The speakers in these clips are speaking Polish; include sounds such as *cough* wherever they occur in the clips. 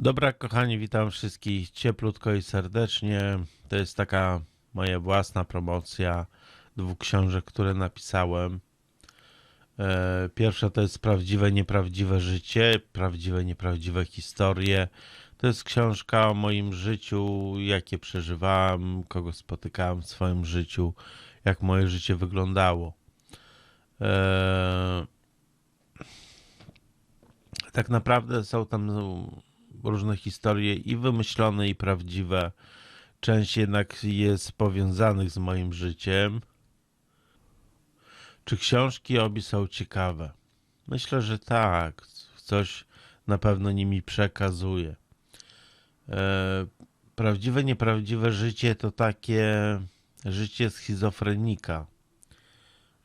Dobra, kochani, witam wszystkich cieplutko i serdecznie. To jest taka moja własna promocja dwóch książek, które napisałem. E, Pierwsza to jest Prawdziwe, Nieprawdziwe Życie, Prawdziwe, Nieprawdziwe Historie. To jest książka o moim życiu, jakie przeżywałem, kogo spotykałem w swoim życiu, jak moje życie wyglądało. E, Tak naprawdę są tam różne historie i wymyślone, i prawdziwe. Część jednak jest powiązanych z moim życiem. Czy książki obie są ciekawe? Myślę, że tak. Coś na pewno nimi przekazuje. E, Prawdziwe, nieprawdziwe życie to takie życie schizofrenika.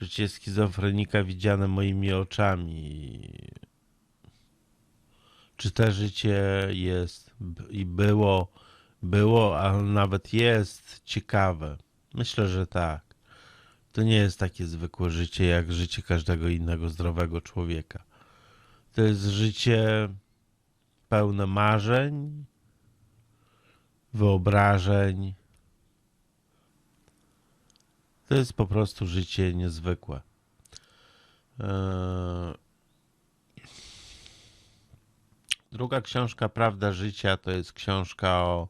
Życie schizofrenika widziane moimi oczami. Czy te życie jest i było, było, a nawet jest ciekawe? Myślę, że tak. To nie jest takie zwykłe życie jak życie każdego innego zdrowego człowieka. To jest życie pełne marzeń, wyobrażeń. To jest po prostu życie niezwykłe. Druga książka, Prawda Życia, to jest książka o,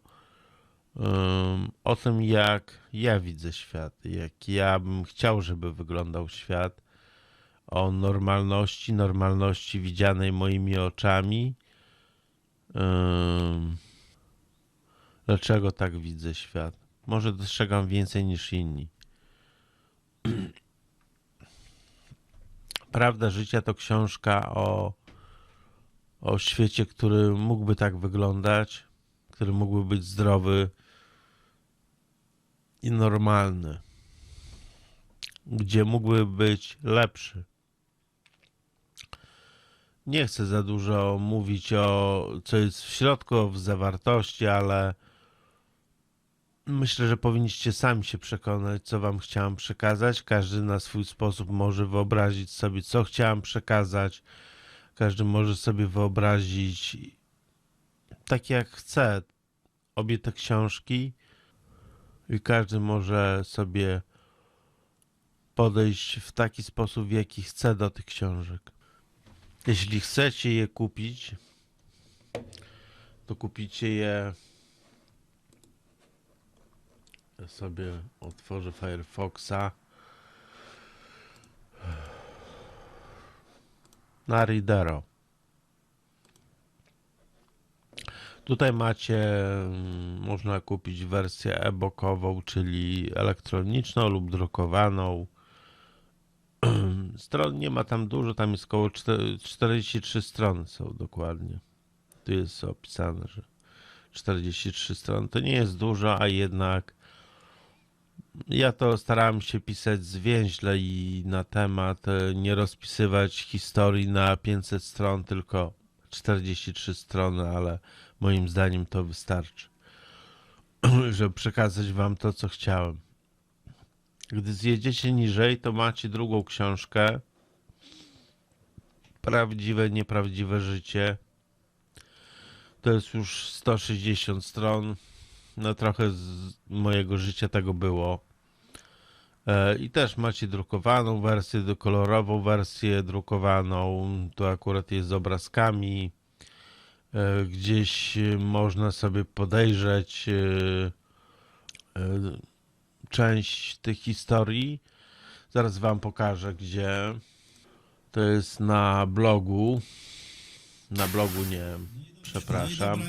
ym, o tym, jak ja widzę świat, jak ja bym chciał, żeby wyglądał świat, o normalności, normalności widzianej moimi oczami. Ym, dlaczego tak widzę świat? Może dostrzegam więcej niż inni. *clears throat* Prawda Życia to książka o o świecie, który mógłby tak wyglądać, który mógłby być zdrowy i normalny, gdzie mógłby być lepszy. Nie chcę za dużo mówić o co jest w środku, w zawartości, ale myślę, że powinniście sami się przekonać, co wam chciałem przekazać. Każdy na swój sposób może wyobrazić sobie, co chciałem przekazać każdy może sobie wyobrazić tak jak chce obie te książki i każdy może sobie podejść w taki sposób, w jaki chce do tych książek. Jeśli chcecie je kupić, to kupicie je. Ja sobie otworzę Firefoxa. Na Readero. Tutaj macie, mm, można kupić wersję e-bookową, czyli elektroniczną lub drukowaną. *clears throat* Stron nie ma tam dużo, tam jest około 43 strony są dokładnie. Tu jest opisane, że 43 strony. To nie jest dużo, a jednak ja to starałem się pisać zwięźle i na temat, e, nie rozpisywać historii na 500 stron, tylko 43 strony, ale moim zdaniem to wystarczy, *clears throat* żeby przekazać wam to, co chciałem. Gdy zjedziecie niżej, to macie drugą książkę. Prawdziwe, nieprawdziwe życie. To jest już 160 stron no trochę z mojego życia tego było. E, I też macie drukowaną wersję, kolorową wersję drukowaną. Tu akurat jest z obrazkami. E, Gdzieś można sobie podejrzeć e, e, część tych historii. Zaraz wam pokażę, gdzie. To jest na blogu. Na blogu nie, przepraszam.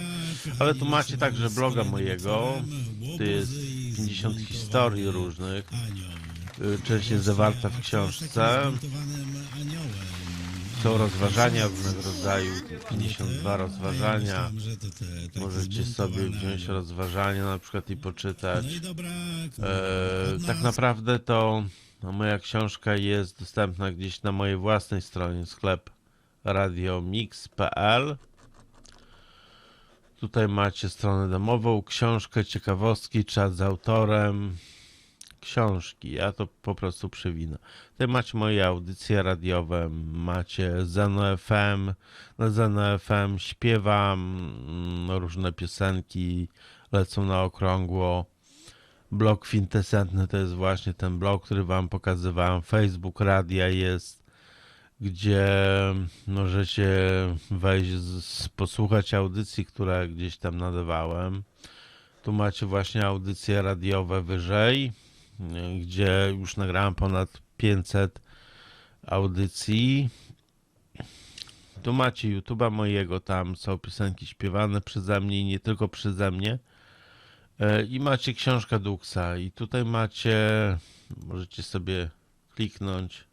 Ale tu macie także bloga mojego. Tu jest 50 historii różnych. Y, Część jest zawarta w książce. Są rozważania różnego rodzaju. 52 rozważania. Możecie sobie wziąć rozważania na przykład i poczytać. E, tak naprawdę to no, moja książka jest dostępna gdzieś na mojej własnej stronie sklep radiomix.pl Tutaj macie stronę domową, książkę, ciekawostki, czat z autorem, książki. Ja to po prostu przewinę. Tutaj macie moje audycje radiowe, macie Zeno FM. Na Zeno FM śpiewam, mm, różne piosenki lecą na okrągło. Blog kwintesentny to jest właśnie ten blog, który wam pokazywałem. Facebook Radia jest, gdzie możecie wejść, z, posłuchać audycji, które gdzieś tam nadawałem. Tu macie właśnie audycje radiowe wyżej, gdzie już nagrałem ponad 500 audycji. Tu macie YouTube'a mojego, tam są piosenki śpiewane przeze mnie i nie tylko przeze mnie. E, I macie książkę Duxa i tutaj macie, możecie sobie kliknąć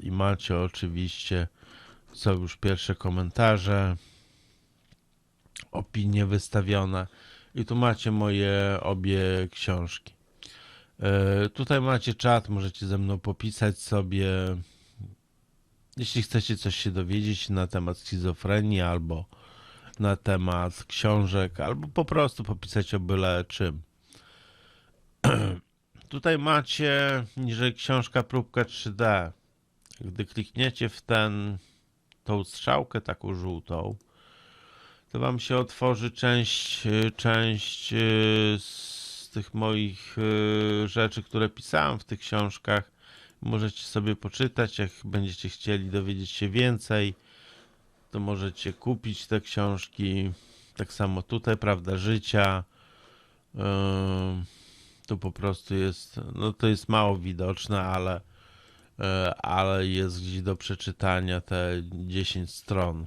i macie oczywiście, są już pierwsze komentarze, opinie wystawione i tu macie moje obie książki. E, Tutaj macie czat, możecie ze mną popisać sobie, jeśli chcecie coś się dowiedzieć na temat schizofrenii albo na temat książek, albo po prostu popisać o byle czym. *clears throat* Tutaj macie niżej książka próbka 3D. Gdy klikniecie w ten, tą strzałkę taką żółtą, to wam się otworzy część, y, część y, z tych moich y, rzeczy, które pisałem w tych książkach. Możecie sobie poczytać, jak będziecie chcieli dowiedzieć się więcej to możecie kupić te książki. Tak samo tutaj, prawda, życia. To po prostu jest, no to jest mało widoczne, ale, ale jest gdzieś do przeczytania te 10 stron.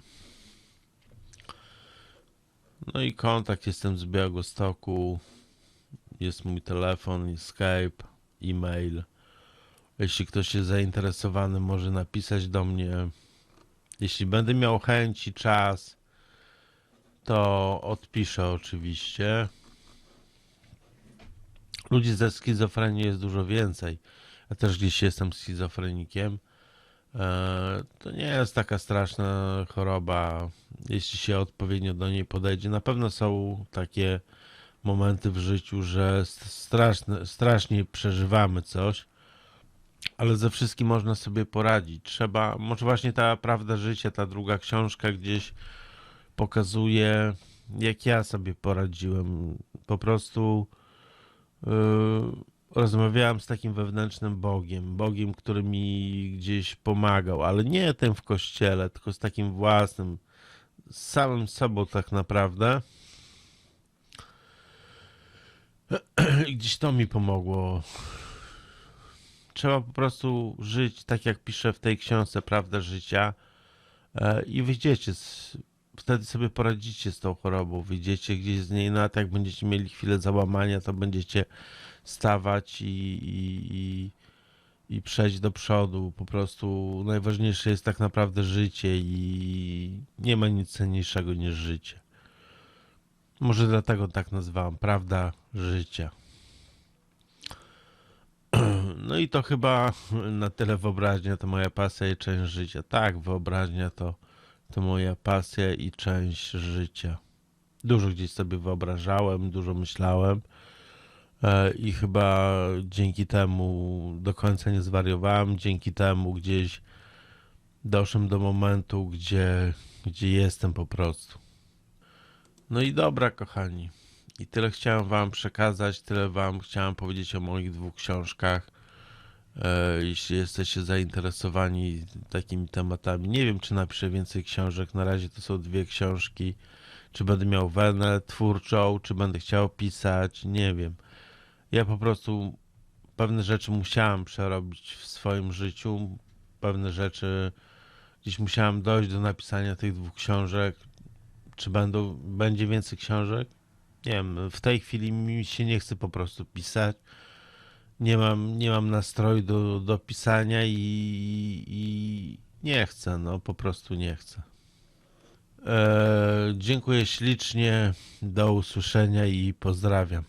No i kontakt, jestem z Białegostoku, jest mój telefon, Skype, e-mail. Jeśli ktoś jest zainteresowany, może napisać do mnie. Jeśli będę miał chęć i czas, to odpiszę oczywiście. Ludzi ze schizofrenią jest dużo więcej. Ja też gdzieś jestem schizofrenikiem. E, To nie jest taka straszna choroba, jeśli się odpowiednio do niej podejdzie. Na pewno są takie momenty w życiu, że straszne, strasznie przeżywamy coś ale ze wszystkim można sobie poradzić. Trzeba, może właśnie ta prawda życia, ta druga książka gdzieś pokazuje, jak ja sobie poradziłem. Po prostu yy, rozmawiałem z takim wewnętrznym Bogiem, Bogiem, który mi gdzieś pomagał, ale nie tym w kościele, tylko z takim własnym, z samym sobą tak naprawdę. *clears throat* I gdzieś to mi pomogło trzeba po prostu żyć tak, jak pisze w tej książce Prawda Życia e, i wyjdziecie, z, wtedy sobie poradzicie z tą chorobą, wyjdziecie gdzieś z niej, no a jak będziecie mieli chwilę załamania, to będziecie stawać i, i, i, i przejść do przodu. Po prostu najważniejsze jest tak naprawdę życie i nie ma nic cenniejszego niż życie. Może dlatego tak nazwałem Prawda Życia. *clears throat* No i to chyba na tyle wyobraźnia to moja pasja i część życia. Tak, wyobraźnia to, to moja pasja i część życia. Dużo gdzieś sobie wyobrażałem, dużo myślałem e, i chyba dzięki temu do końca nie zwariowałem. Dzięki temu gdzieś doszłem do momentu, gdzie, gdzie jestem po prostu. No i dobra, kochani. I tyle chciałem Wam przekazać, tyle Wam chciałem powiedzieć o moich dwóch książkach. E, jeśli jesteście zainteresowani takimi tematami, nie wiem, czy napiszę więcej książek. Na razie to są dwie książki. Czy będę miał wenę twórczą, czy będę chciał pisać, nie wiem. Ja po prostu pewne rzeczy musiałem przerobić w swoim życiu. Pewne rzeczy gdzieś musiałem dojść do napisania tych dwóch książek. Czy będą, będzie więcej książek? Nie wiem, w tej chwili mi się nie chce po prostu pisać. Nie mam, nie mam nastroju do, do pisania i, i nie chcę, no po prostu nie chcę. E, dziękuję ślicznie, do usłyszenia i pozdrawiam.